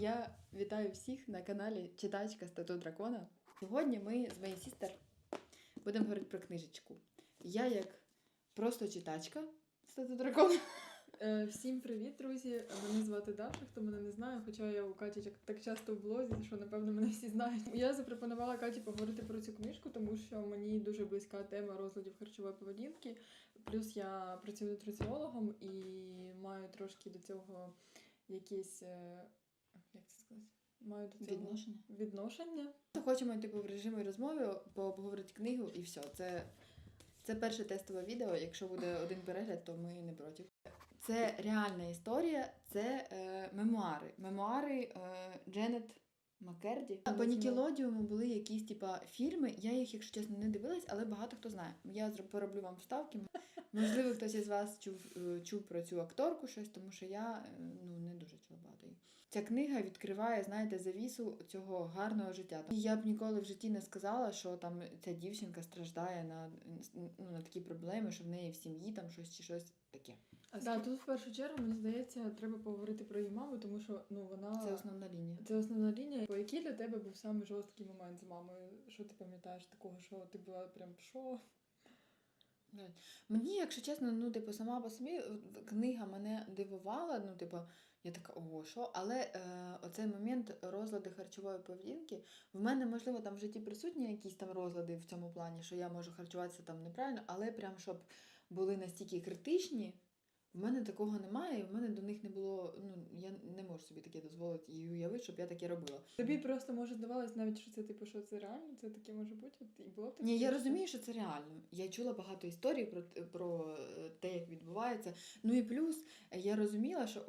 Я вітаю всіх на каналі Читачка Стату Дракона. Сьогодні ми з моєю сістер будемо говорити про книжечку. Я як просто читачка Стату Дракона. Е, Всім привіт, друзі! Мене звати Даша, хто мене не знає, хоча я у Каті так- часто в блозі, що напевно мене всі знають. Я запропонувала Каті поговорити про цю книжку, тому що мені дуже близька тема розладів харчової поведінки. Плюс я працюю нутриціологом і маю трошки до цього якісь. Як це сказати? Маю до цього Відношення. відношення. Хочемо типу, в режимі розмови пообговорити книгу і все. Це, це перше тестове відео. Якщо буде один перегляд, то ми не проти. Це реальна історія, це е, мемуари. Мемуари е, Дженет Маккерді. А по Нікелодіуму були якісь типа фільми. Я їх, якщо чесно, не дивилась, але багато хто знає. Я пороблю вам вставки. Можливо, хтось із вас чув, е, чув про цю акторку щось, тому що я е, ну, не дуже чула багато її. Ця книга відкриває, знаєте, завісу цього гарного життя. І я б ніколи в житті не сказала, що там ця дівчинка страждає на, ну, на такі проблеми, що в неї в сім'ї там щось чи щось таке. А да, тут в першу чергу, мені здається, треба поговорити про її маму, тому що ну вона Це основна лінія. Це основна лінія. По який для тебе був самий жорсткий момент з мамою? Що ти пам'ятаєш такого, що ти була прям що? Мені, якщо чесно, ну, типу, сама по собі е, книга мене дивувала. Ну, типу, я така, ого, що? Але е, оцей момент розлади харчової поведінки, в мене, можливо, там в житті присутні якісь там розлади в цьому плані, що я можу харчуватися там неправильно, але прям щоб були настільки критичні. В мене такого немає, і в мене до них не було. Ну я не можу собі таке дозволити і уявити, щоб я таке робила. Тобі просто може здавалось навіть, що це типу, що це реально, це таке може бути. От і було б таке. Ні, я розумію, що це реально. Я чула багато історій про, про е, те, як відбувається. Ну і плюс я розуміла, що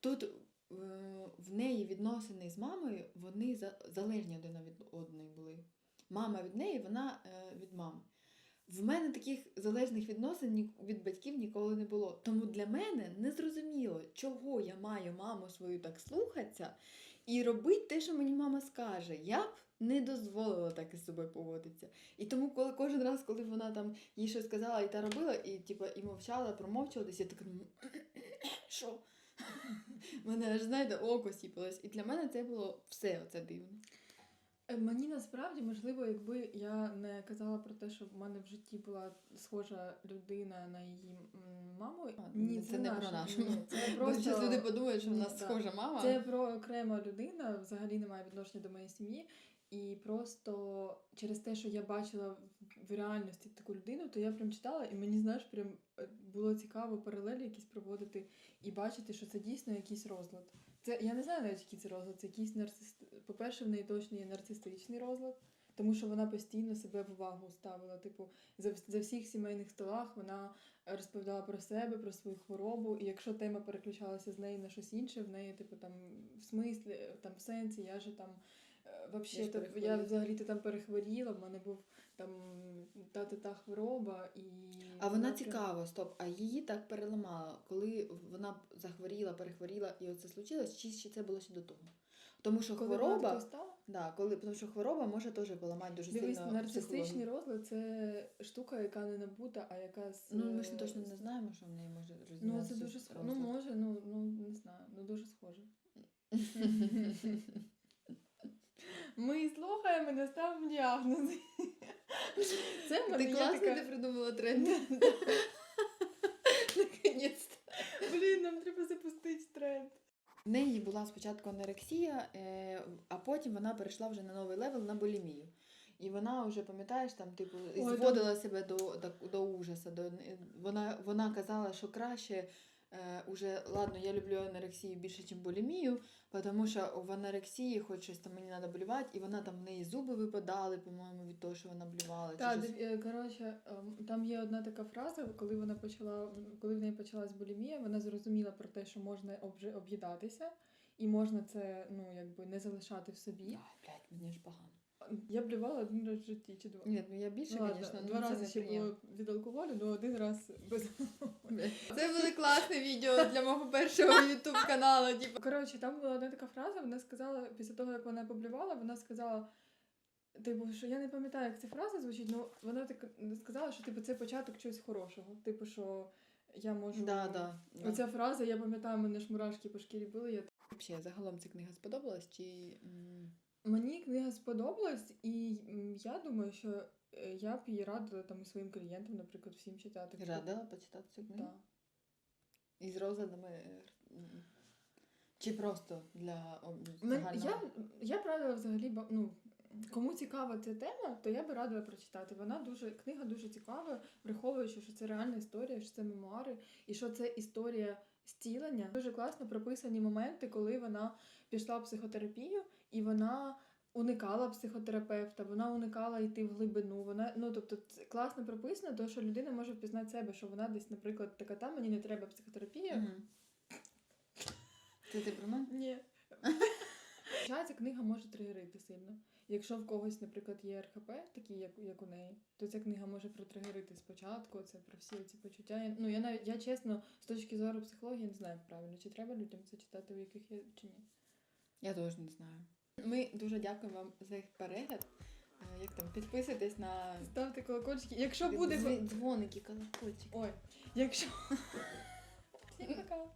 тут е, в неї відносини з мамою вони за- залежні один від одної були. Мама від неї, вона е, від мами. В мене таких залежних відносин від батьків ніколи не було. Тому для мене не зрозуміло, чого я маю маму свою так слухатися і робити те, що мені мама скаже. Я б не дозволила так із собою поводитися. І тому, коли кожен раз, коли вона там їй щось сказала і та робила, і типу, і мовчала, промовчувалась, я така що? Мене аж знаєте, око сіпалось. І для мене це було все оце дивно. Е, Мені насправді можливо, якби я не казала про те, що в мене в житті була схожа людина на її маму. А, Ні, це це, не наша, про нашу. Ні, це Бо просто зараз люди подумають, що в нас так. схожа мама. Це про окрема людина, взагалі не має відношення до моєї сім'ї. І просто через те, що я бачила в- реальності таку людину, то я прям читала, і мені, знаєш, прям е, було цікаво паралелі якісь проводити і бачити, що це дійсно якийсь розлад. Це я не знаю навіть, який це розлад. Це якийсь нарцис... По-перше, в неї точно є нарцистичний розлад, тому що вона постійно себе в увагу ставила. Типу, за, за всіх сімейних столах вона розповідала про себе, про свою хворобу. І якщо тема переключалася з неї на щось інше, в неї, типу, там в смислі, там в сенсі, я же там. Е, Вообще, Я ж я взагалі то там перехворіла, в мене був там та та та хвороба і. А вона прям- цікаво, стоп, а її так переламало, коли вона захворіла, перехворіла, і оце случилось, чи, чи це було ще до того? Тому що Коли хвороба, да, коли, тому що хвороба може теж поламати дуже Дивись, сильно нарцистичний розлад це штука, яка не набута, а яка з. Ну, ми ж е, точно не знаємо, що в неї може Ну, це дуже схоже. Ну, може, ну, ну не знаю, ну дуже схоже. Ми слухаємо, не ставимо діагнози. Це Ти класно така... ти придумала тренд. Наконець-то. Блін, нам треба запустити тренд. В неї була спочатку анорексія, е, а потім вона перейшла вже на новий левел на булімію. І вона вже, пам'ятаєш, там, типу, зводила себе до, до, до ужасу. До, вона, вона казала, що краще. Е, уже ладно, я люблю анорексію більше, ніж булімію, тому що в анорексії хоч щось там мені треба блювати, і вона там в неї зуби випадали, по-моєму, від того, що вона блювала. Так, щось. е, коротше, ем, там є одна така фраза, коли вона почала, коли в неї почалась булімія, вона зрозуміла про те, що можна об'їдатися, і можна це ну, якби не залишати в собі. Ай, блядь, мені ж погано. Я блювала один раз в житті чи два. Ні, ну я більше, Ну, звісно, два ну, це рази ще було від алкоголю, але один раз без Це буде класне відео для мого першого ютуб каналу. Типу. Коротше, там була одна така фраза, вона сказала, після того, як вона поблювала, вона сказала. Типу, що я не пам'ятаю, як ця фраза звучить, ну вона так сказала, що типу, це початок чогось хорошого. Типу, що я можу. Да, да, да. Оця фраза, я пам'ятаю, мене ж мурашки по шкірі були, я взагалі загалом ця книга сподобалась? Чи Мені книга сподобалась, і я думаю, що е, я б її радила там своїм клієнтам, наприклад, всім читати. радила почитати цю книгу? Так. Із розладами? е, Чи просто для об- загального? я, я б радила взагалі, ну, кому цікава ця тема, то я би радила прочитати. Вона дуже, книга дуже цікава, враховуючи, що це реальна історія, що це мемуари, і що це історія зцілення. Дуже класно прописані моменти, коли вона пішла в психотерапію і вона. Уникала психотерапевта, вона уникала йти в глибину. Вона ну тобто класно прописано, то що людина може впізнати себе, що вона десь, наприклад, така там мені не треба психотерапія, Мгм. Це ти про мене? ні. Ця книга може тригерити сильно. Якщо в когось, наприклад, є РХП, такі, як, як у неї, то ця книга може протригерити спочатку, це про всі ці почуття. Я- Ну, я навіть я чесно, з точки зору психології, не знаю правильно, чи треба людям це читати, у яких є чи ні. Я теж не знаю. Ми дуже дякуємо вам за їх перегляд. Як там, підписуйтесь на Ставте колокольчики. Якщо буде. Дзвоники, колокольчики. Ой, якщо. Всім пока.